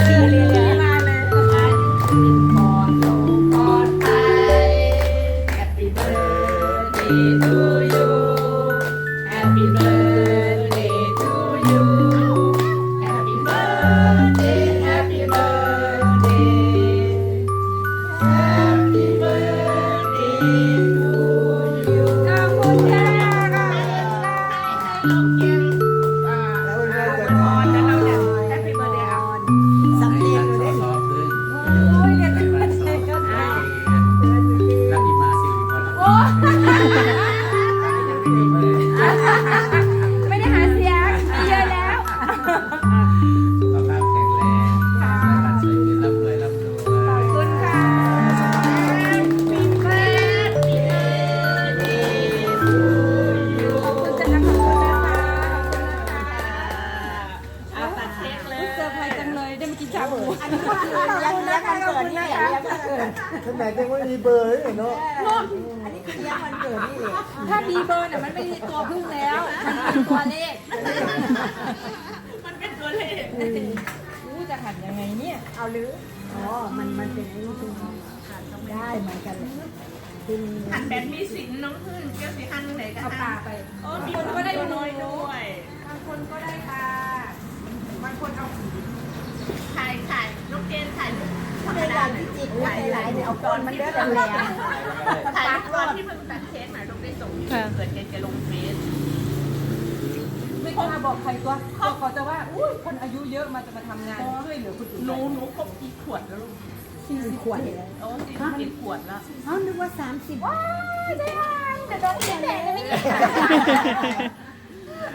ได้ ขนาดยังไม่มีเบอร์เลยเนาะอันนี้คือเลี้ยงวันเกิดนี่แหละถ้ามีเบอร์น่ะมันไม่ใช่ตัวพึ่งแล้วมันเป็นตัวเลข มันเป็นตัวเลขรู้จะหันยังไงเนี่ย เอาหรือ อ๋อ มันมันเป็นไอ้นี่คือได้เหมือนกันเลยเป็นหันแบบมีสินน้องพึ่งเจ้าสิหันไหนกันเอาปลาไปโอ้บางมีคนก็ได้ตัวหน้นูอยด้วยบางคนก็ได้ปลาบางคนเอา ถ่ายถ่ายน้องเจนถ่ายรูปธรรม ใน ดาการหน่อยที่จิกไว้หลายๆเนี่ยเอาก้อนมันเด้อแหลมถ่ายรูปตอนที่เพิ่งตัดเค้กหน่อยลูกได้ส่งที่เกิดเจนจะลงเฟซไม่กล้าบอกใครตัวเขาเขาจะว่าอุ้ยคนอายุเยอะมาจะมาทำงานช่วยเหลือคนอื่นหนูหนูครบกี่ขวดแล้วลูกสี่สิบขวดเลยโอ้สี่สิบเจ็ดขวดแล้วอ๋อนึกว่าสามสิบว้ายได้ทานแต่โดนเขียนแดงเลยไม่ได้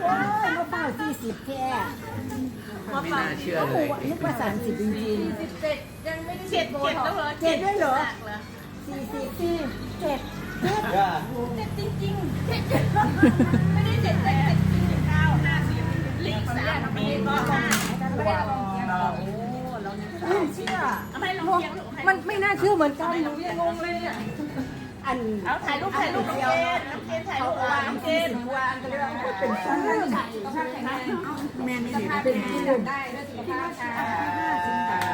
โอ้ยมาเปล่าสี่สิบแค่ ไม่น่าเชื่อเลยนึกว่าสามสิบจริงสิบเจ็ดยังไม่ได้เจ็ดโบเจ็ดแล้วซ์เหรอเจ็ดด้วยเหรอๆสี่สิบสี่เจ็ดเจ็ดจริงๆเจ็ดไม่ได้เจ็ดแต่เจ็ดจริงเก้าห้าสิบลีกสามปีก็ห้าไม่ได้ลองเขียนโอ้เราเนี่ยไม่เชื่อเอาให้ลองเลี้ยงลูกให้มันไม่น่าเชื่อเหมือนกันหนูยังงงเลยเนี่ย อันเอาถ่ายรูปถ่ายรูปน้องเจนน้องเจนถ่ายรูปวางน้องเจนวางกันเลยเป็นชื่อสุขภาพแข็งแรงแม่นี่เป็นที่หนึ่งได้ด้วยสุขภาพค่ะ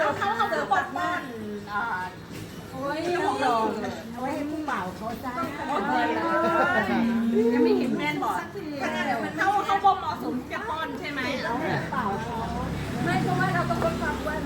เขาเขาเขาคือบอกบ้านอ่าโอ้ยต้องลองเอาไว้ให้ผู้เป่าเขาจ้ายังไม่เห็นแม่นบอกเขาเขาบอกเหมาะสมจะป้อนใช่ไหมเป่าเขาไม่เพราะว่าเราต้องลดความอ้วน